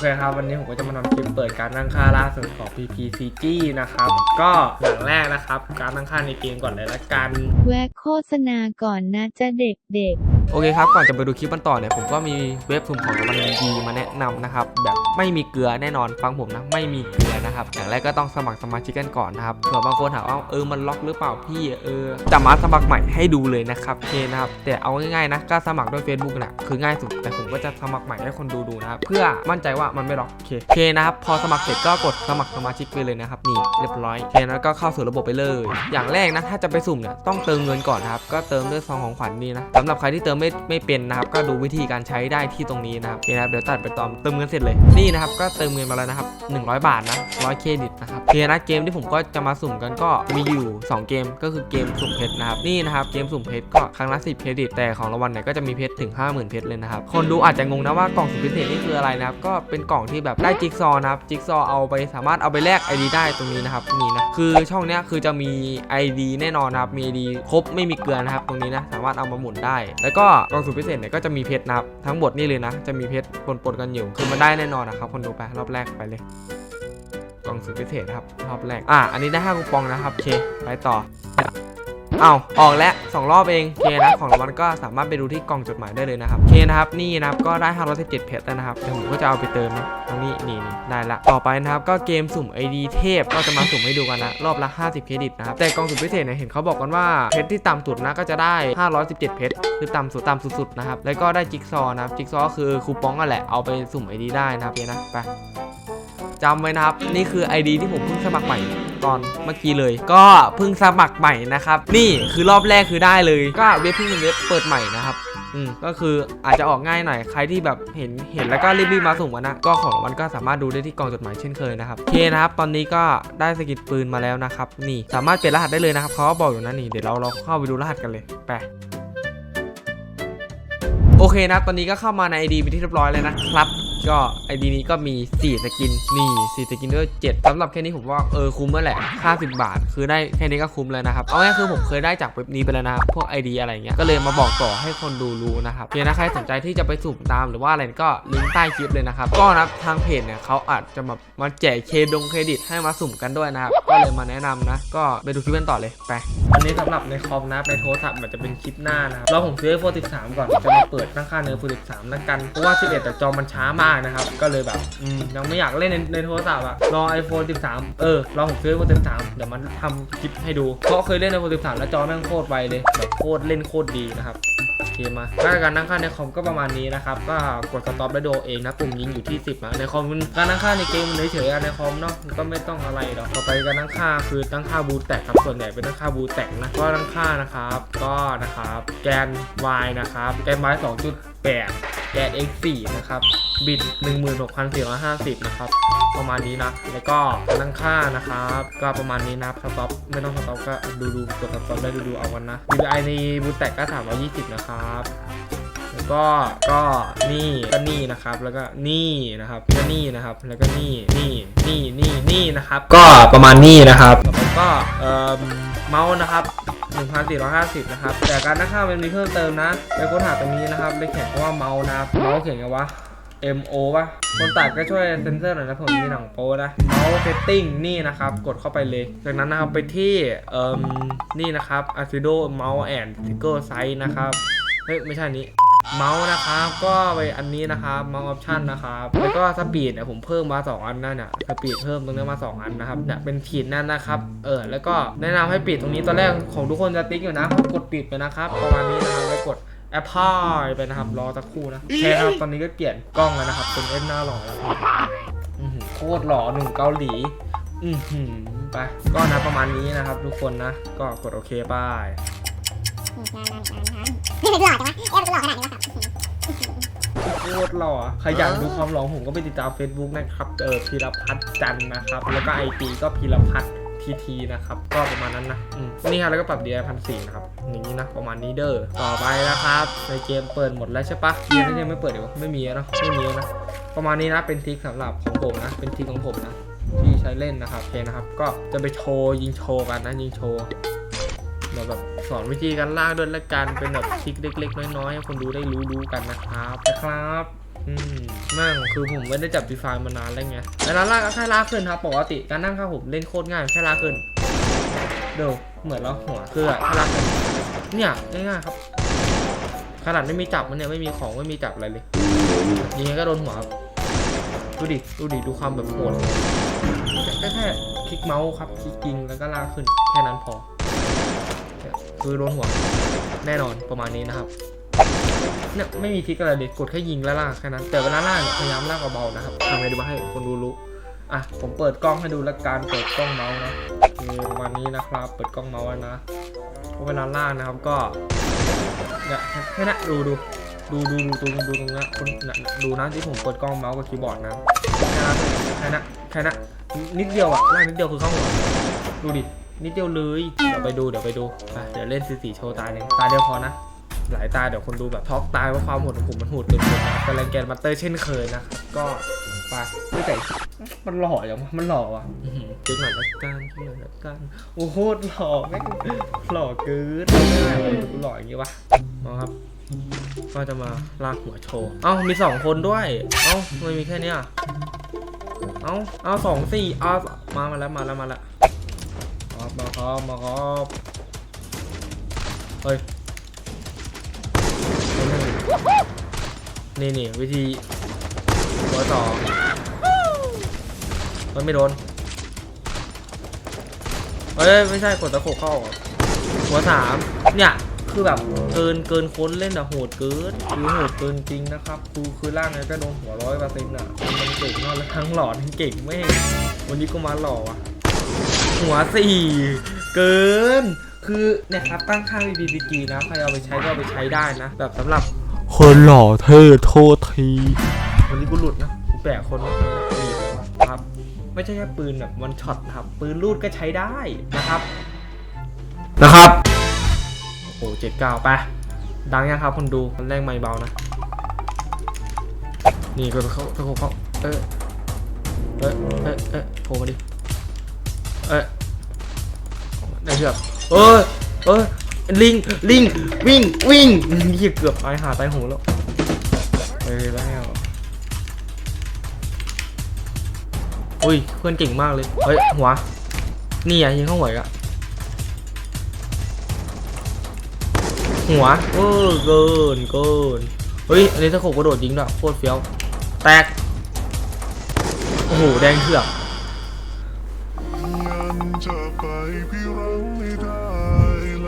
เคครับ วันนี้ผมก็จะมาทำคลิปเปิดการตั้งค่าล่าสุดของ PPCG นะครับ ก็อย่างแรกนะครับ การตั้งค่าในเกมก่อนเลยละกัน แวะโฆษณาก่อนนะจะเด็กๆ โอเคครับ ก่อนจะไปดูคลิปกันต่อเนี่ย ผมก็มีเว็บสุ่มของรางวัลดีๆมาแนะนำนะครับ แบบไม่มีเกลือแน่นอนฟังผมนะ ไม่มีเกลือนะครับ อย่างแรกก็ต้องสมัครสมาชิกกันก่อนนะครับ เผื่อบางคนถามว่าเออ มันล็อกหรือเปล่าพี่ เออ จะมาสมัครใหม่ให้ดูเลยนะครับโอเคนะครับ แต่เอาง่ายๆนะ ก็สมัครด้วย Facebook นะคือง่ายสุด แต่ผมก็จะสมัครใหม่ให้คนดูดูนะครับ เพื่อมั่นใจว่ามันไม่ล็อกโอเคโอเคนะครับ พอสมัครเสร็จก็กดสมัครสมาชิกไปเลยนะครับ นี่เรียบร้อยโอเคแล้วก็เข้าสู่ระบบไปเลย อย่างแรกนะ ถ้าจะไปสุ่มเนี่ยต้องเติมเงินก่อนนะครับ ก็เติมด้วยซองของขวัญนี่นะสำหรับใครที่เติมไม่ไม่เป็นนะครับ ก็ดูวิธีการใช้ได้ที่ตรงนี้นะครับโอเคนะครับเดี๋ยวตัดไปตอนเติมเงินเสร็จเลยนี่นะครับก็เติมเงินมาแล้วนะครับ 100 บาทนะ100เครดิตนะครับโอเคนะเกมที่ผมก็จะมาสุ่มกันก็มีอยู่ 2 เกมก็คือเกมสุ่มเพชรนะครับนี่นะครับเกมสุ่มเพชรก็ครั้งละ10เครดิตแต่ของรางวัลเนี่ยก็จะมีเพชรถึง 50,000เพชรเลยนะครับคนดูอาจจะงงนะว่ากล่องสุดพิเศษนี่คืออะไรนะครับก็เป็นกล่องที่แบบได้จิ๊กซอว์นะครับจิ๊กซอว์เอาไปสามารถเอาไปแลก ID ได้ตรงนี้นะครับนี่นะคือช่องเนี้ยคือจะมี ID แน่นอนนะครับมี ID ครบไม่มีเกลือนะครับตรงนี้นะสามารถเอามาหมุนได้ แล้วก็กล่องสุดพิเศษเนี่ยก็จะมีเพชรนะครับทั้งหมดนี่เลยนะ จะมีเพชรปนๆกันอยู่ คือมันได้แน่นอนนะครับคนดูไปรอบแรกไปเลยกล่องสุดพิเศษครับรอบแรกอะอันนี้ได้5คูปองนะครับโอเคไปต่อ เอาออกแล้วสองรอบเองโอเคนะของรางวัลก็สามารถไปดูที่กล่องจดหมายได้เลยนะครับโอเคนะครับนี่นะครับก็ได้517เพชรแล้วนะครับเดี๋ยวผมก็จะเอาไปเติมนะตรงนี้นี่นี่ได้ละต่อไปนะครับก็เกมสุ่ม ID เทพก็จะมาสุ่มให้ดูกันนะรอบละ 50 เครดิตนะครับแต่กล่องสุ่มพิเศษเนี่ยเห็นเขาบอกกันว่าเพชรที่ต่ำสุดนะก็จะได้ 517 เพชรคือต่ำสุดต่ำสุดๆนะครับแล้วก็ได้จิ๊กซอว์นะครับจิ๊กซอว์คือคูปองนั่นแหละเอาไปสุ่ม ID ได้นะครับโอเคนะไป จำไว้นะครับ นี่คือ ID ที่ผมเพิ่งสมัครใหม่ตอนเมื่อกี้เลย ก็เพิ่งสมัครใหม่นะครับ นี่คือรอบแรกคือได้เลย ก็เว็บเพิ่งเป็นเว็บเปิดใหม่นะครับอืมก็คืออาจจะออกง่ายหน่อยใครที่แบบเห็นเห็นแล้วก็รีบๆมาส่งกันนะก็ของรางวัลก็สามารถดูได้ที่กล่องจดหมายเช่นเคยนะครับโอเคนะครับ ตอนนี้ก็ได้สกิดปืนมาแล้วนะครับ นี่สามารถเปลี่ยนรหัสได้เลยนะครับเขาก็บอกอยู่นะนี่เดี๋ยวเราเราเข้าไปดูรหัสกันเลยไปโอเคนะ ตอนนี้ก็เข้ามาใน ID เป็นที่เรียบร้อยเลยนะครับ ก็ ID นี้ก็มี 4 สกิน นี่4สกินด้วย7สำหรับแค่นี้ผมว่าเออคุ้มแล้วแหละ50บาท คือได้แค่นี้ก็คุ้มเลยนะครับ เอาง่ายคือผมเคยได้จากเว็บนี้ไปแล้วนะครับพวก ID อะไรเงี้ย ก็เลยมาบอกต่อให้คนดูรู้นะครับเพียงนะใครสนใจที่จะไปสุ่มตามหรือว่าอะไรก็ลิงก์ใต้คลิปเลยนะครับ ก็นะทางเพจเนี่ยเขาอาจจะมามาแจกเคดงเครดิตให้มาสุ่มกันด้วยนะครับ ก็เลยมาแนะนำนะ ก็ไปดูคลิปกันต่อเลย ไป อันนี้สำหรับในคอมนะ ในโทรศัพท์มันจะเป็นคลิปหน้านะครับเราผมซื้อ iPhone 13 ก่อน จะมาเปิดตั้งค่าเนื้อ iPhone 13แล้วกัน เพราะว่า 11 แต่จอมันช้ามากนะครับ ก็เลยแบบยังไม่อยากเล่นในในโทรศัพท์อะรอ iPhone 13 เออ รอผมซื้อ iPhone 13 เดี๋ยวมันทำคลิปให้ดู เพราะเคยเล่น iPhone 13 แล้วจอแม่งโคตรไวเลยแบบโคตรเล่นโคตรดีนะครับโอเคมาถ้าการตั้งค่าในคอมก็ประมาณนี้นะครับ ก็กดสต็อปแล้วดูเองนะปุ่มยิงอยู่ที่ 10นะในคอมการตั้งค่าในเกมมันเฉยๆในคอมเนาะก็ไม่ต้องอะไรหรอกต่อไปการตั้งค่าคือตั้งค่าบูแตกครับส่วนใหญ่เป็นตั้งค่าบูแตกนะก็ตั้งค่านะครับ ก็นะครับ แกน y นะครับ แกน y 2.8แกน x 4นะครับ บิต16,450 นะครับ ประมาณนี้นะ แล้วก็ตั้งค่านะครับ ก็ประมาณนี้นะสต็อปไม่ต้องสต็อปก็ดูดูกดสต็อปได้ดูดูเอากันนะ DPI ในบูทแตกก็ 320 นะครับแล้วก็ก็นี่ก็นี่นะครับ แล้วก็นี่นะครับก็นี่นะครับ แล้วก็นี่นี่นี่นี่นี่นะครับ ก็ประมาณนี้นะครับต่อไปก็เอ่อเมาส์นะครับ1450 นะครับ แต่การตั้งค่ามันมีเพิ่มเติมนะ ไปค้นหาตรงนี้นะครับเลยเขียนคำว่าเมาส์นะครับเมาส์เขียนไงวะ M O ป่ะคนตัดก็ช่วยเซนเซอร์หน่อยนะผมมีหนังโป้นะเมาส์เซตติ้งนี่นะครับ กดเข้าไปเลย จากนั้นนะครับไปที่เอ่มนี่นะครับ a c i d o Mouse and Trigger Size นะครับ เฮ้ย ไม่ใช่นี้เมาส์นะครับ ก็ไปอันนี้นะครับเมาส์ออปชันนะครับ แล้วก็สปีดเนี่ยผมเพิ่มมา 2 อันนั่นน่ะสปีดเพิ่มตรงนี้มา 2 อันนะครับเนี่ยเป็นขีดนั่นนะครับ เออแล้วก็แนะนำให้ปิดตรงนี้ตอนแรกของทุกคนจะติ๊กอยู่นะกดปิดไปนะครับ ประมาณนี้นะครับแล้วกด แอปพลายไปนะครับรอสักครู่นะโอเคครับตอนนี้ก็เปลี่ยนกล้องแล้วนะครับ เป็นเอสหน้าหล่อแล้วอื้อหือโคตรหล่อหนุ่มเกาหลีอือหือไปก็นะประมาณนี้นะครับ ทุกคนนะ ก็กดโอเคไปนี่นานนานนานไม่หล่อจังวะเอ๊ะมันหล่อขนาดนี้วะครับโคตรหล่อใครอยากดูความหล่อผมก็ไปติดตาม Facebook นะครับเออพีรพัฒน์จันทร์นะครับ แล้วก็ไอจีก็พีรพัฒน์ ทีทีนะครับ ก็ประมาณนั้นนะนี่ครับแล้วก็ปรับดีไอพันสี่นะครับ อย่างนี้นะ ประมาณนี้เด้อ ต่อไปนะครับ ในเกมเปิดหมดแล้วใช่ปะเกมนี้ยังไม่เปิดดีกว่าไม่มีเนะไม่มีนะ ประมาณนี้นะ เป็นทริคสำหรับของผมนะ เป็นทริคของผมนะ ที่ใช้เล่นนะครับโอเคนะครับ ก็จะไปโชว์ยิงโชว์กันนะ ยิงโชว์เดี๋ยวแบบสอนวิธีการล่าด้วยละกัน เป็นแบบทริคเล็ก ๆ น้อยๆให้คนดูได้รู้ๆกันนะครับนะครับ อืมแม่งคือผมไม่ได้จับดีไฟมานานแล้วไงแต่ร้านลากก็แค่ลากขึ้นครับปกติการนั่งข้างผมเล่นโคตรง่ายแค่ลากขึ้นเดี๋ยวเหมือนเราหัวคืออะแค่ลากขึ้นเนี่ยง่ายๆครับ ขนาดไม่มีจับมันเนี่ยไม่มีของไม่มีจับอะไรเลยยิงไงก็โดนหัวครับดูดิดูดิดูความแบบโหดแค่แค่คลิกเมาส์ครับคลิกยิงแล้วก็ลากขึ้นแค่นั้นพอคือโดนหัวแน่นอนประมาณนี้นะครับ เนี่ยไม่มีทิกอะไรเลยกดแค่ยิงแล้วลากแค่นั้น แต่เวลาลากเนี่ยพยายามลากเบาๆนะครับทำไงดีวะให้คนดูรู้อะผมเปิดกล้องให้ดูละกันเปิดกล้องเมาส์นะคประมาณนี้นะครับ เปิดกล้องเมาส์นะเพราะเวลาลากนะครับก็เนี่ยแค่นั้นดูดูดูดูดูดูดูตรงนี้คนนะดูนะที่ผมเปิดกล้องเมาส์กับคีย์บอร์ดนะแค่นั้นแค่นั้นแค่นั้นนิดเดียวอะลากนิดเดียวคือเข้าหัวดูดินิดเดียวเลย เดี๋ยวไปดู เดี๋ยวไปดูไปเดี๋ยวเล่นสีสีโชว์ตาหนึ่งตาเดียวพอนะ หลายตาเดี๋ยวคนดูแบบท็อกตายว่าความโหดของผมมันโหดเกินไปนะครับเป็นแรงแกนมาเตอร์เช่นเคยนะครับก็ไปไม่แต่มันหล่ออย่างมันหล่อว่ะอื้อหือเจ๊งหน่อยละกันจ๊งหน่อยละกันโอ้โหหล่อแม่งหล่อเกินไม่ได้เลยกูหล่ออย่างงี้วะมาครับก็จะมาลากหัวโชว์เอ้ามีสองคนด้วย เอ้าไม่มีแค่นี้ยเอ้าเอาสองสี่เอามามาแล้วมาแล้วมาแล้วมาครับมาครับเฮ้ย นี่นี่วิธีหัวสองเฮ้ยไม่โดนเฮ้ยไม่ใช่กดตะโขกเข้าหัวสามเนี่ยคือแบบเกินเกินค้นเล่นอะโหดเกินคือโหดเกินจริงนะครับคือคือร่างนั้นก็โดนหัวร้อยเปอร์เซ็นต์อะมันเก่งมากแล้วทั้งหล่อทั้งเก่งไม่วันนี้ก็มาหล่อว่ะหัวสี่เกินคือเนี่ยครับตั้งค่า VPG นะใครเอาไปใช้ก็เอาไปใช้ได้นะ แบบสำหรับ คนหล่อเท่โทษทีวันนี้กูหลุดนะกูแปลกคนนะนี่ครับ ไม่ใช่แค่ปืนแบบวันช็อตนะครับ ปืนลูดก็ใช้ได้นะครับ นะครับ โอ้โหเจ็ดเก้าไปดังยังครับคนดูมันแรงไม่เบานะ นี่ก็เขาเขาเขาเออเออเออเออโทรมาดิ เออได้เชือกเออเออ ลิง ลิง วิ่ง วิ่งเหี้ยเกือบตายหาตายโหงแล้วไปแล้วอุ้ย เพื่อนเก่งมากเลย เฮ้ย หัว นี่อะยิงเข้าหัวอีกอะหัวเออเกินเกินเฮ้ย อันนี้ถ้าโขกกระโดดยิงด้วยโคตรเฟี้ยว แตก โอ้โห แดงเถือก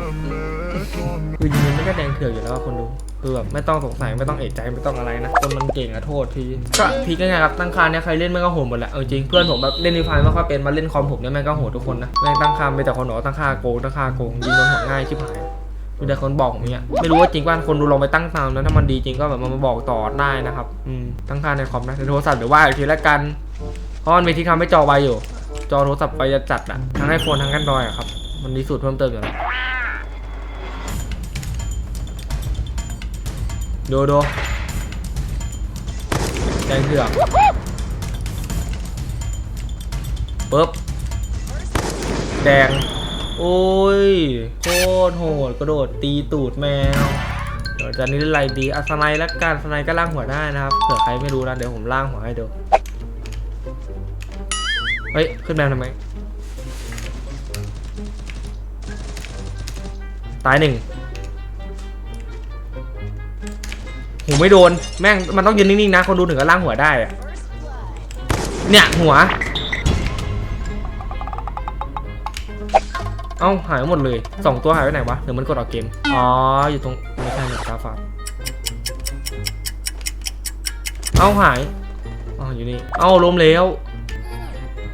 งั้นจะไปพี่รังไม่ได้ละแม้ตอนคือยิงมันก็แดงเถือกอยู่แล้วอะคนดูคือแบบไม่ต้องสงสัยไม่ต้องเอะใจไม่ต้องอะไรนะคนมันเก่งอะโทษทีก็พีกง่ายๆครับตั้งค่าเนี่ยใครเล่นแม่งก็โหดหมดแหละเอาจริงเพื่อนผมแบบเล่นรีไฟไม่ค่อยเป็นมาเล่นคอมผมเนี่ยแม่งก็โหดทุกคนนะแม่งตั้งค่าไม่แต่คนบอกว่าตั้งค่าโกงตั้งค่าโกงยิงโดนหัวง่ายชิบหายมีแต่คนบอกผมเนี่ยไม่รู้ว่าจริงป่ะคนดูลองไปตั้งตามแล้วถ้ามันดีจริงก็แบบมาบอกต่อได้นะครับอืมตั้งค่าในคอมนะในโทรศัพท์หรือว่าอีกทีละกันเพราะมันมีที่ทำให้จอไวอยู่ จอโทรศัพท์ไปจะจัดอะทั้งไอโฟนทั้งแอนดรอยอะครับมันมีสูตรเพิ่มเติมอยู่แล้ว ดูดูแดงเถือกปึ๊บแดง โอ้ยโคตรโหดกระโดดตีตูดแมว เดี๋ยวจะนี้อะไรดีอัสไนและกันสไนก็ล่างหัวได้นะครับเผื่อใครไม่รู้นะเดี๋ยวผมล่างหัวให้ดูเฮ้ย ขึ้นแมวทำไมตายหนึ่ง หูไม่โดน แม่งมันต้องยืนนิ่งๆนะ คนดูถึงจะล่างหัวได้อะเนี่ยหัว เอ้าหายหมดเลยสองตัวหายไปไหนวะหรือมันกดออกเกม อ๋อ อยู่ตรงไม่ใช่เนี่ยกราฟาเอ้าหายอ๋ออยู่นี่ เอ้าล้มแล้ว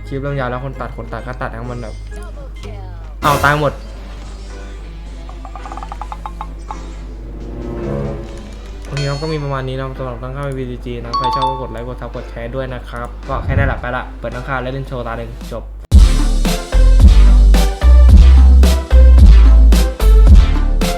คลิปเรื่องยาวแล้วคนตัดคนตัดก็ตัดให้มันแบบ เอาตายหมด ครับก็มีประมาณนี้นะครับสำหรับตั้งค่า VDG นะใครชอบก็กดไลค์กดซับกดแชร์ด้วยนะครับ ก็แค่นั้นแหละไปละ เปิดตั้งค่าและเล่นโชว์ตาหนึ่งจบ